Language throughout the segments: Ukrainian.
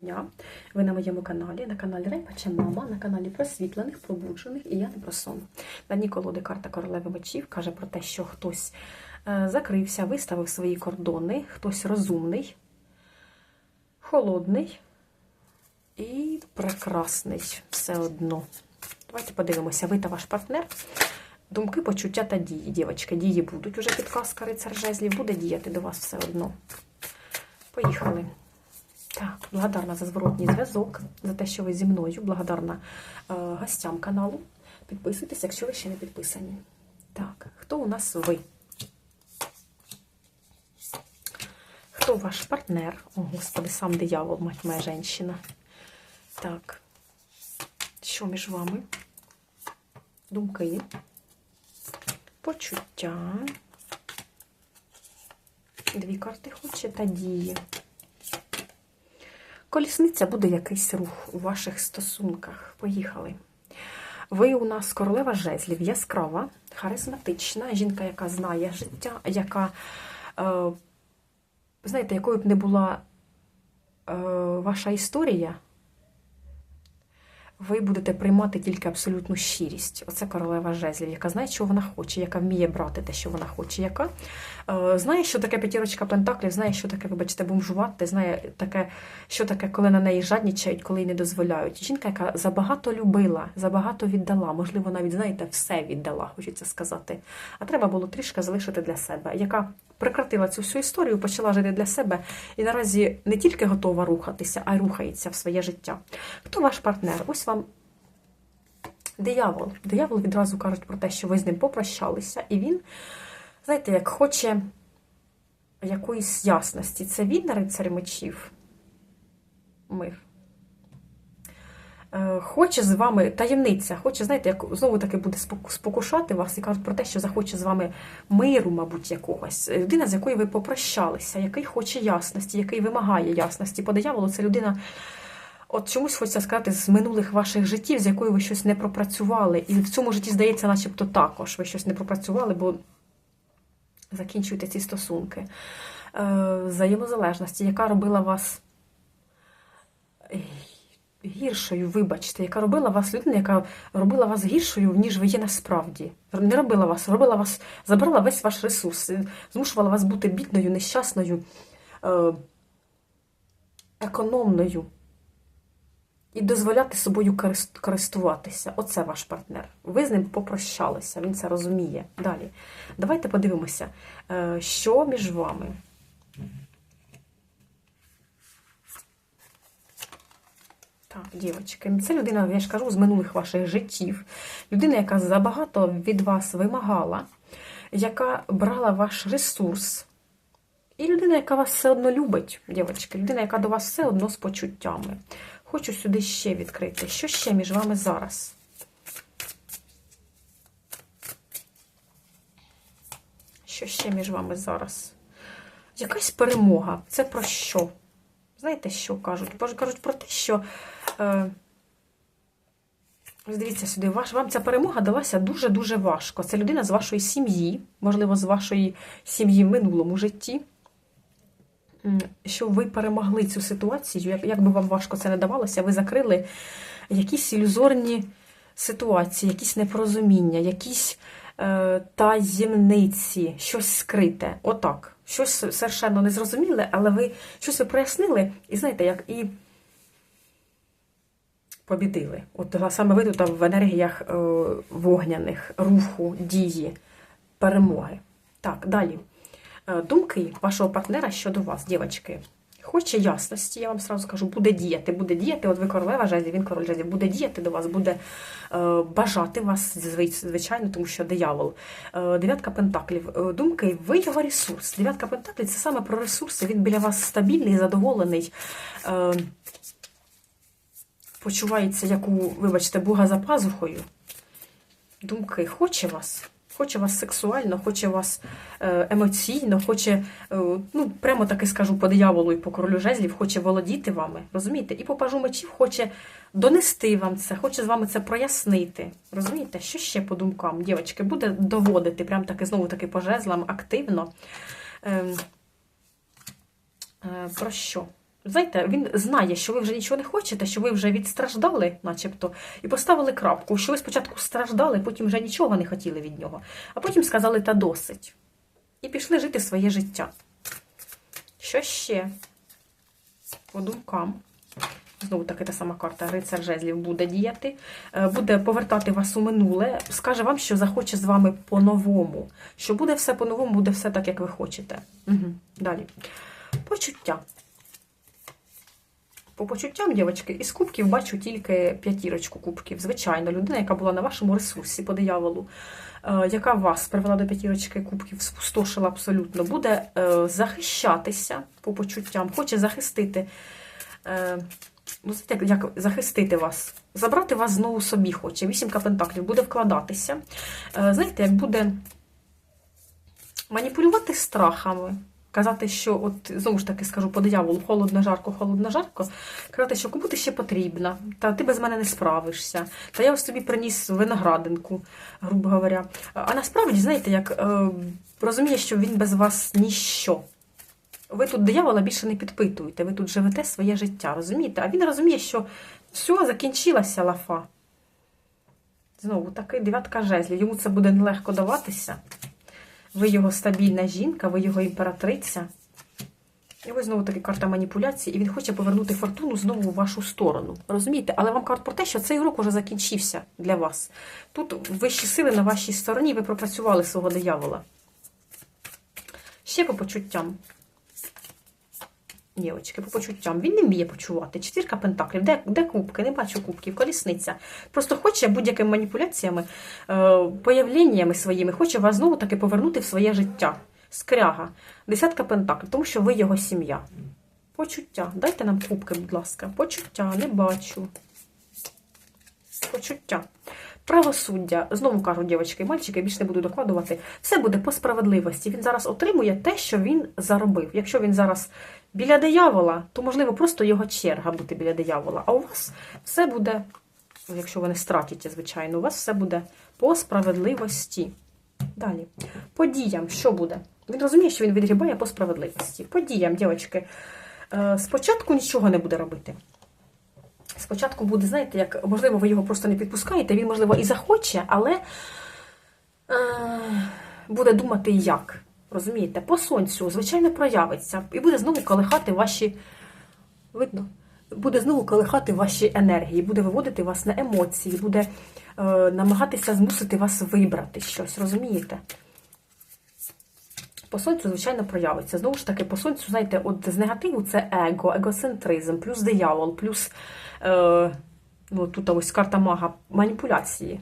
дня. Ви на моєму каналі, на каналі Рейпача Мама, на каналі просвітлених, пробуджених і я не про сон. На дні колоди карта королеви мечів каже про те, що хтось е, закрився, виставив свої кордони, хтось розумний, холодний і прекрасний все одно. Давайте подивимося, ви та ваш партнер. Думки, почуття та дії, дівчатки. Дії будуть уже підказка рицар жезлів, буде діяти до вас все одно. Поїхали. Так, благодарна за зворотній зв'язок, за те, що ви зі мною. Благодарна е, гостям каналу. Підписуйтесь, якщо ви ще не підписані. Так, хто у нас ви? Хто ваш партнер? О, Господи, сам диявол, мать моя женщина. Так, що між вами? Думки, почуття. Дві карти хоче та дії. Колісниця буде якийсь рух у ваших стосунках. Поїхали. Ви у нас королева жезлів, яскрава, харизматична, жінка, яка знає життя, яка, е, знаєте, якою б не була е, ваша історія, ви будете приймати тільки абсолютну щирість. Оце королева жезлів, яка знає, що вона хоче, яка вміє брати те, що вона хоче, яка е, знає, що таке п'ятірочка пентаклів, знає, що таке, вибачте, бомжувати, знає таке, що таке, коли на неї жаднічають, коли їй не дозволяють. Жінка, яка забагато любила, забагато віддала, можливо, навіть, знаєте, все віддала, хочеться сказати. А треба було трішки залишити для себе, яка прекратила цю всю історію, почала жити для себе і наразі не тільки готова рухатися, а й рухається в своє життя. Хто ваш партнер? Ось вам диявол. Диявол відразу кажуть про те, що ви з ним попрощалися, і він, знаєте, як хоче якоїсь ясності. Це він, рицарь мечів, мир. Е, Хоче з вами таємниця, хоче, знаєте, як знову таки буде спокушати вас і кажуть про те, що захоче з вами миру, мабуть, якогось. Людина, з якою ви попрощалися, який хоче ясності, який вимагає ясності. По дияволу це людина, от чомусь хочеться сказати, з минулих ваших життів, з якою ви щось не пропрацювали. І в цьому житті здається, начебто також ви щось не пропрацювали, бо закінчуєте ці стосунки. Е, Взаємозалежності, яка робила вас гіршою, вибачте, яка робила вас людина, яка робила вас гіршою, ніж ви є насправді. Не робила вас, робила вас, забрала весь ваш ресурс, змушувала вас бути бідною, нещасною, е, економною. І дозволяти собою користуватися. Оце ваш партнер. Ви з ним попрощалися, він це розуміє. Далі. Давайте подивимося, е, що між вами. Так, дівчатки, це людина, я ж кажу, з минулих ваших життів. Людина, яка забагато від вас вимагала, яка брала ваш ресурс. І людина, яка вас все одно любить, дівчатки, людина, яка до вас все одно з почуттями. Хочу сюди ще відкрити. Що ще між вами зараз? Що ще між вами зараз? Якась перемога. Це про що? Знаєте, що кажуть? Боже, кажуть про те, що. Е, дивіться сюди, ваш, вам ця перемога далася дуже-дуже важко. Це людина з вашої сім'ї, можливо, з вашої сім'ї в минулому житті. М, Що ви перемогли цю ситуацію, як, як би вам важко це не давалося, ви закрили якісь ілюзорні ситуації, якісь непорозуміння, якісь е, таємниці, щось скрите. Отак. Щось совершенно незрозуміле, але ви щось ви прояснили, і знаєте, як і побідили. От саме ви тут в енергіях е, вогняних, руху, дії, перемоги. Так, далі. Е, Думки вашого партнера щодо вас, дівчатки. Хоче ясності, я вам сразу скажу, буде діяти, буде діяти. От ви королева жезлів, він король жезлів, буде діяти до вас, буде е, бажати вас, звичайно, тому що диявол. Е, дев'ятка пентаклів. Е, думки, ви його ресурс. Дев'ятка пентаклів це саме про ресурси. Він біля вас стабільний, задоволений. Е, почувається, як у, вибачте, Бога за пазухою. Думки, хоче вас. Хоче вас сексуально, хоче вас е, емоційно, хоче, е, ну, прямо таки скажу по дияволу і по королю жезлів, хоче володіти вами, розумієте? І по пажу мечів хоче донести вам це, хоче з вами це прояснити. Розумієте? Що ще по думкам, дівчатки, буде доводити, прям таки, знову таки по жезлам активно. Е, е, про що? Знаєте, він знає, що ви вже нічого не хочете, що ви вже відстраждали, начебто, і поставили крапку, що ви спочатку страждали, потім вже нічого не хотіли від нього, а потім сказали та досить. І пішли жити своє життя. Що ще? По думкам. Знову таки та сама карта Рицар Жезлів буде діяти, е, буде повертати вас у минуле, скаже вам, що захоче з вами по-новому. Що буде все по-новому, буде все так, як ви хочете. Угу. Далі. Почуття. По почуттям, дівчатки, із кубків бачу тільки п'ятірочку кубків. Звичайно, людина, яка була на вашому ресурсі по дияволу, е, яка вас привела до п'ятірочки кубків, спустошила абсолютно, буде е, захищатися по почуттям, хоче захистити. Е, Ну, як, як захистити вас, забрати вас знову собі хоче. Вісімка пентаклів буде вкладатися. Знаєте, як буде маніпулювати страхами, казати, що, от знову ж таки скажу по дияволу, холодно, жарко, холодно, жарко. Казати, що кому ти ще потрібна, та ти без мене не справишся. Та я ось тобі приніс виноградинку, грубо говоря. А насправді, знаєте, як е, розуміє, що він без вас ніщо. Ви тут диявола більше не підпитуєте, ви тут живете своє життя, розумієте? А він розуміє, що все, закінчилася лафа. Знову такий дев'ятка жезлів. Йому це буде нелегко даватися. Ви його стабільна жінка, ви його імператриця. І ось знову таки карта маніпуляції, і він хоче повернути фортуну знову в вашу сторону. Розумієте? Але вам кажуть про те, що цей урок уже закінчився для вас. Тут вищі сили на вашій стороні, ви пропрацювали свого диявола. Ще по почуттям. Дівочки, по почуттям. Він не вміє почувати. Четвірка пентаклів. Де, де кубки? Не бачу кубків, колісниця. Просто хоче будь-якими маніпуляціями, е, появленнями своїми, хоче вас знову таки повернути в своє життя. Скряга. Десятка пентаклів, тому що ви його сім'я. Почуття. Дайте нам кубки, будь ласка. Почуття, не бачу. Почуття. Правосуддя. Знову кажу, дівчатки і мальчики, більше не буду докладувати. Все буде по справедливості. Він зараз отримує те, що він заробив. Якщо він зараз біля диявола, то, можливо, просто його черга бути біля диявола. А у вас все буде, якщо ви не стратите, звичайно, у вас все буде по справедливості. Далі. По діям, що буде? Він розуміє, що він відгрібає по справедливості. По діям, дівчатки, е, спочатку нічого не буде робити. Спочатку буде, знаєте, як, можливо, ви його просто не підпускаєте, він, можливо, і захоче, але е, буде думати, як. Розумієте, по сонцю, звичайно, проявиться. І буде знову колихати ваші. Видно? Буде знову колихати ваші енергії, буде виводити вас на емоції, буде е, намагатися змусити вас вибрати щось, розумієте? По сонцю, звичайно, проявиться. Знову ж таки, по сонцю, знаєте, от з негативу це его, егоцентризм, плюс диявол, плюс е, ну, тут ось карта мага маніпуляції.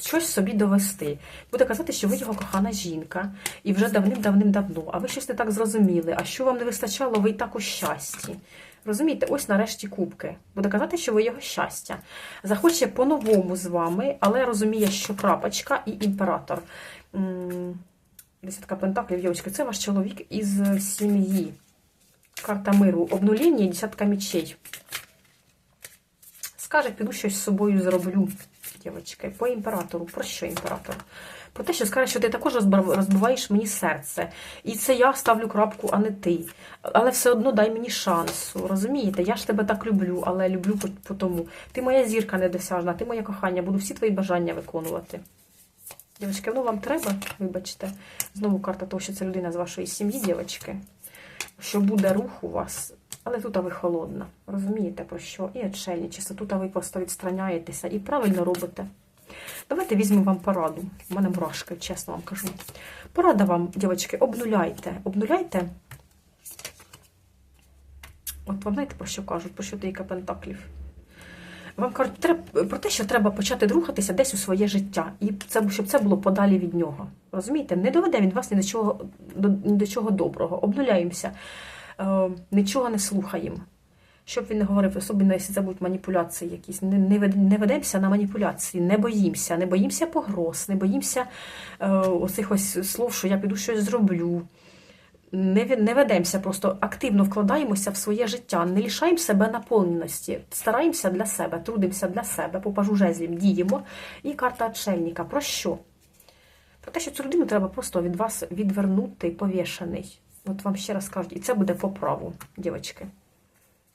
Щось собі довести. Буде казати, що ви його кохана жінка, і вже давним-давним-давно, а ви щось не так зрозуміли, а що вам не вистачало, ви і так у щасті. Розумієте, ось нарешті кубки. Буде казати, що ви його щастя. Захоче по-новому з вами, але розуміє, що крапочка і імператор. Десятка пентаклів, дівчатки, це ваш чоловік із сім'ї. Карта миру, обнуління і десятка мечей. Скаже, піду щось з собою зроблю, дівчатки, по імператору. Про що імператор? Про те, що скаже, що ти також розбиваєш мені серце. І це я ставлю крапку, а не ти. Але все одно дай мені шансу. Розумієте? Я ж тебе так люблю, але люблю по, тому. Ти моя зірка недосяжна, ти моє кохання, буду всі твої бажання виконувати. Дівчатки, ну вам треба, вибачте, знову карта того, що це людина з вашої сім'ї, дівчатки, що буде рух у вас, але тут ви холодна. Розумієте про що? І отшельничество, тут ви просто відстраняєтеся і правильно робите. Давайте візьмемо вам пораду. У мене мурашки, чесно вам кажу. Порада вам, дівчатки, обнуляйте. Обнуляйте. От вам знаєте, про що кажуть? Про що дейка пентаклів? Вам кажуть про те, що треба почати рухатися десь у своє життя, і це, щоб це було подалі від нього. Розумієте? Не доведе від вас ні до чого до, ні до чого доброго. Обнуляємося, нічого не слухаємо. Щоб він не говорив, особливо, якщо це будуть маніпуляції якісь. Не, не, не ведемося на маніпуляції, не боїмося, не боїмося погроз, не боїмося е, оцих ось слов, що я піду щось зроблю не не ведемося, просто активно вкладаємося в своє життя, не лишаємо себе наповненості, стараємося для себе, трудимося для себе, попажу жезлім, діємо. І карта отшельника. Про що? Про те, що цю людину треба просто від вас відвернути повішений. От вам ще раз кажуть, і це буде по праву, дівчатки.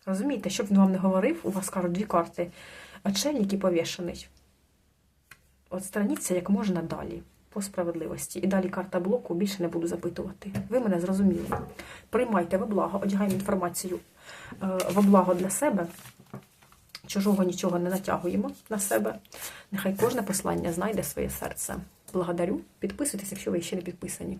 Розумієте, щоб він вам не говорив, у вас кажуть дві карти. Очельник і повішений. От страніться як можна далі, по справедливості. І далі карта блоку більше не буду запитувати. Ви мене зрозуміли. Приймайте во благо, одягаємо інформацію е, во благо для себе. Чужого нічого не натягуємо на себе. Нехай кожне послання знайде своє серце. Благодарю. Підписуйтесь, якщо ви ще не підписані.